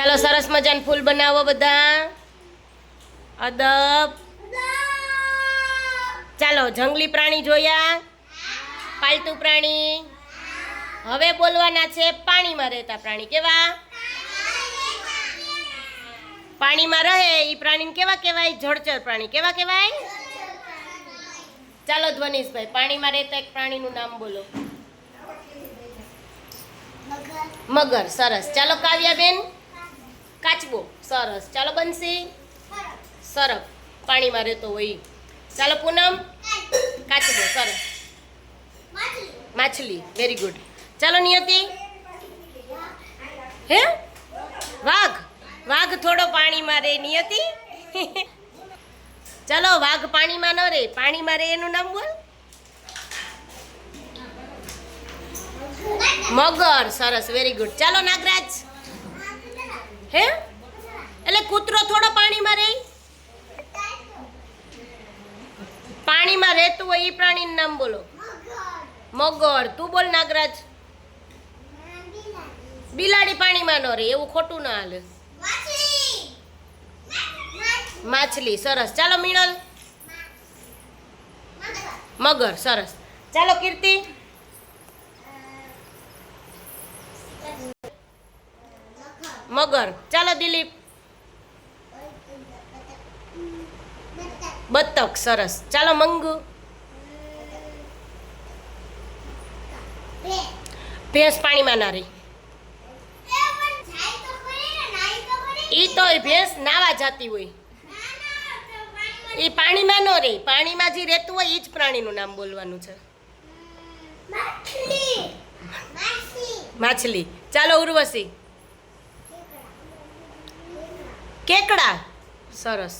ચાલો સરસ મજાનું ફૂલ બનાવો બધા. અદબ. ચાલો જંગલી પ્રાણી જોયા. પાલતુ પ્રાણી. હવે બોલવાના છે પાણીમાં રહેતા પ્રાણી. કેવા? પાણીમાં રહે એ પ્રાણીને કેવા કહેવાય? જળચર પ્રાણી. કેવા કહેવાય? ચાલો ધ્વનિશભાઈ પાણીમાં રહેતા એક પ્રાણીનું નામ બોલો. મગર સરસ. ચાલો કાવ્યાબેન. કાચબો. સરસ. ચાલો બનશે? સરફ પાણીમાં રહેતો હોય. ચાલો પૂનમ. કાચબો, સરસ. માછલી. વેરી ગુડ ચાલો નિયતિ. હે? વાઘ. વાઘ થોડો પાણીમાં રહે નિયતિ. ચાલો, વાઘ પાણીમાં ન રહે પાણીમાં રહે એનું નામ બોલ. મગર. સરસ. વેરી ગુડ ચાલો, નાગરાજ. હે? એટલે કૂતરો થોડો પાણીમાં રહે? પાણીમાં રહેતું હોય એ પ્રાણીનું નામ બોલો. મગર. તું બોલ નાગરાજ. બિલાડી પાણીમાં ન રહે, એવું ખોટું ના હાલે. માછલી, સરસ. ચાલો મીણલ. મગર, સરસ. ચાલો કીર્તિ. મગર. ચાલો દિલીપ. બતક સરસ. ચાલો મંગુ. ભેંસ પાણીમાં ના રહી. ઈ તો ભેંસ નાવા જાતી હોય. એ પાણીમાં ન રહી. પાણીમાં જે રહેતું હોય એ જ પ્રાણીનું નામ બોલવાનું છે. માછલી. ચાલો ઉર્વશી. કેકડા? સરસ.